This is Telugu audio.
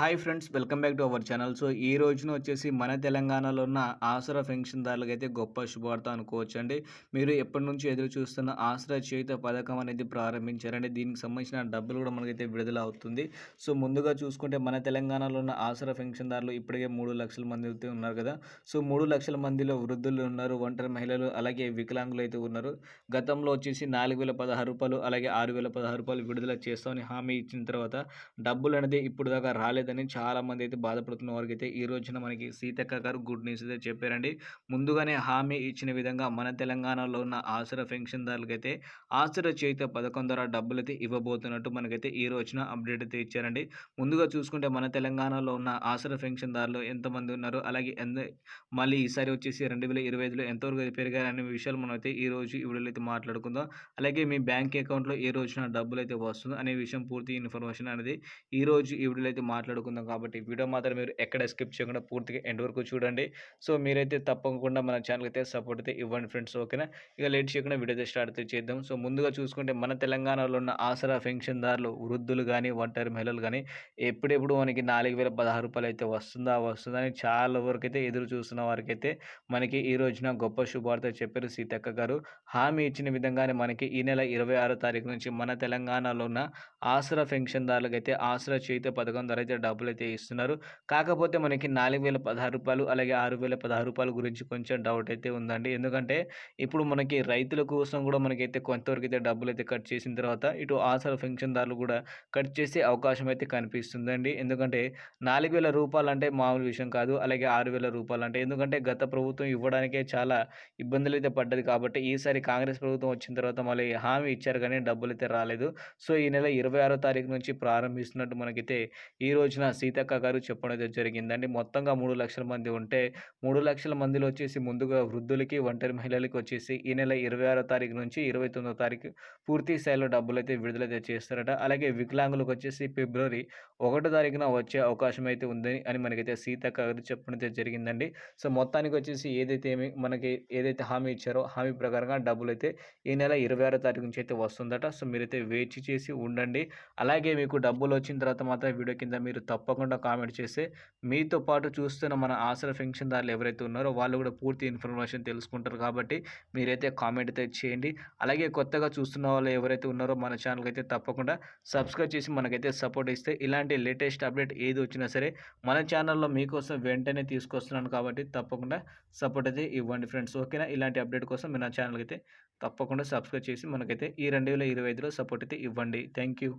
Hi friends welcome back to our channel. So ఈ రోజున వచ్చేసి మన తెలంగాణలో ఉన్న ఆసరా పెన్షన్దారులకు అయితే గొప్ప శుభార్త అనుకోవచ్చు అండి మీరు ఎప్పటి నుంచి ఎదురు చూస్తున్న ఆసరా చేయుత పథకం అనేది ప్రారంభించారండి. దీనికి సంబంధించిన డబ్బులు కూడా మనకైతే విడుదల అవుతుంది. సో ముందుగా చూసుకుంటే మన తెలంగాణలో ఉన్న ఆసరా పెన్షన్దారులు ఇప్పటికే మూడు లక్షల మంది అయితే ఉన్నారు కదా. సో మూడు లక్షల మందిలో వృద్ధులు ఉన్నారు ఒంటరి మహిళలు అలాగే వికలాంగులు అయితే ఉన్నారు. గతంలో వచ్చేసి నాలుగు వేల పదహారు రూపాయలు అలాగే ఆరు వేల పదహారు రూపాయలు విడుదల చేస్తామని హామీ ఇచ్చిన తర్వాత డబ్బులు అనేది ఇప్పుడు దాకా రాలేదు. లేదని చాలామంది అయితే బాధపడుతున్న వారికి అయితే ఈ రోజున మనకి సీతక్క గారు గుడ్ న్యూస్ అయితే చెప్పారండి. ముందుగానే హామీ ఇచ్చిన విధంగా మన తెలంగాణలో ఉన్న ఆసరా పెన్షన్దారులకు అయితే ఆసరా చేత పథకం ద్వారా డబ్బులు అయితే ఇవ్వబోతున్నట్టు మనకైతే ఈ రోజున అప్డేట్ అయితే ఇచ్చారండి. ముందుగా చూసుకుంటే మన తెలంగాణలో ఉన్న ఆసరా పెన్షన్దారులు ఎంతమంది ఉన్నారు అలాగే ఎంత మళ్ళీ ఈసారి వచ్చేసి రెండు వేల ఇరవై ఐదులో ఎంతవరకు పెరిగారనే విషయాలు మనం అయితే ఈ రోజు ఈ వీడియోలో అయితే మాట్లాడుకుందాం. అలాగే మీ బ్యాంక్ అకౌంట్లో ఏ రోజున డబ్బులు అయితే వస్తుందో అనే విషయం పూర్తి ఇన్ఫర్మేషన్ అనేది ఈ రోజు ఈ వీడియోలో అయితే మాట్లాడుకుందాం. మాట్లాడుకుందాం కాబట్టి వీడియో మాత్రం మీరు ఎక్కడ స్కిప్ చేయకుండా పూర్తిగా ఎండ్ వరకు చూడండి. సో మీరైతే తప్పకుండా మన ఛానల్ అయితే సపోర్ట్ అయితే ఇవ్వండి ఫ్రెండ్స్ ఓకేనా? ఇక లేట్ చేయకుండా వీడియో అయితే స్టార్ట్ అయితే చేద్దాం. సో ముందుగా చూసుకుంటే మన తెలంగాణలో ఉన్న ఆసరా పెన్షన్దారులు వృద్ధులు కానీ ఒంటరి మహిళలు కానీ ఎప్పుడెప్పుడు మనకి నాలుగు వేల పదహారు రూపాయలు అయితే వస్తుందా వస్తుందా అని చాలా వరకు అయితే ఎదురు చూస్తున్న వారికి అయితే మనకి ఈ రోజున గొప్ప శుభార్త చెప్పారు సీతక్క గారు. హామీ ఇచ్చిన విధంగానే మనకి ఈ నెల ఇరవై ఆరో తారీఖు నుంచి మన తెలంగాణలో ఉన్న ఆసరా పెన్షన్దారులకు అయితే ఆసరా చేత పథకం ద్వారా అయితే డబ్బులు అయితే ఇస్తున్నారు. కాకపోతే మనకి నాలుగు వేల పదహారు రూపాయలు అలాగే ఆరు వేల పదహారు రూపాయల గురించి కొంచెం డౌట్ అయితే ఉందండి. ఎందుకంటే ఇప్పుడు మనకి రైతుల కోసం కూడా మనకైతే కొంతవరకు అయితే డబ్బులు అయితే కట్ చేసిన తర్వాత ఇటు ఆసర పెన్షన్దారులు కూడా కట్ చేసే అవకాశం అయితే కనిపిస్తుందండి. ఎందుకంటే నాలుగు వేల రూపాయలు అంటే మామూలు విషయం కాదు అలాగే ఆరు వేల రూపాయలు అంటే ఎందుకంటే గత ప్రభుత్వం ఇవ్వడానికే చాలా ఇబ్బందులు అయితే పడ్డది కాబట్టి ఈసారి కాంగ్రెస్ ప్రభుత్వం వచ్చిన తర్వాత మళ్ళీ హామీ ఇచ్చారు కానీ డబ్బులు అయితే రాలేదు. సో ఈ నెల ఇరవై ఆరో తారీఖు నుంచి ప్రారంభిస్తున్నట్టు మనకైతే ఈ రోజు సీతక్క గారు చెప్పడం అయితే జరిగిందండి. మొత్తంగా మూడు లక్షల మంది ఉంటే మూడు లక్షల మందిలో వచ్చేసి ముందుగా వృద్ధులకి ఒంటరి మహిళలకి వచ్చేసి ఈ నెల ఇరవై ఆరో తారీఖు నుంచి ఇరవై తొమ్మిదో తారీఖు పూర్తి స్థాయిలో డబ్బులు అయితే విడుదలైతే చేస్తారట. అలాగే వికలాంగులకు వచ్చేసి ఫిబ్రవరి ఒకటో తారీఖున వచ్చే అవకాశం అయితే ఉందని అని మనకైతే సీతక్క గారు చెప్పడం అయితే జరిగిందండి. సో మొత్తానికి వచ్చేసి ఏదైతే ఏమి మనకి ఏదైతే హామీ ఇచ్చారో హామీ ప్రకారంగా డబ్బులు అయితే ఈ నెల ఇరవై ఆరో తారీఖు నుంచి అయితే వస్తుందట. సో మీరైతే వేచి చేసి ఉండండి. అలాగే మీకు డబ్బులు వచ్చిన తర్వాత మాత్రం వీడియో కింద మీరు మీరు తప్పకుండా కామెంట్ చేస్తే మీతో పాటు చూస్తున్న మన ఆసర పెన్షన్దారులు ఎవరైతే ఉన్నారో వాళ్ళు కూడా పూర్తి ఇన్ఫర్మేషన్ తెలుసుకుంటారు కాబట్టి మీరైతే కామెంట్ అయితే చేయండి. అలాగే కొత్తగా చూస్తున్న వాళ్ళు ఎవరైతే ఉన్నారో మన ఛానల్కి అయితే తప్పకుండా సబ్స్క్రైబ్ చేసి మనకైతే సపోర్ట్ ఇస్తే ఇలాంటి లేటెస్ట్ అప్డేట్ ఏది వచ్చినా సరే మన ఛానల్లో మీకోసం వెంటనే తీసుకొస్తున్నాను కాబట్టి తప్పకుండా సపోర్ట్ అయితే ఇవ్వండి ఫ్రెండ్స్. ఓకేనా? ఇలాంటి అప్డేట్ కోసం మీరు నా ఛానల్కి అయితే తప్పకుండా సబ్స్క్రైబ్ చేసి మనకైతే ఈ రెండు వేల ఇరవై ఐదులో సపోర్ట్ అయితే ఇవ్వండి. Thank you.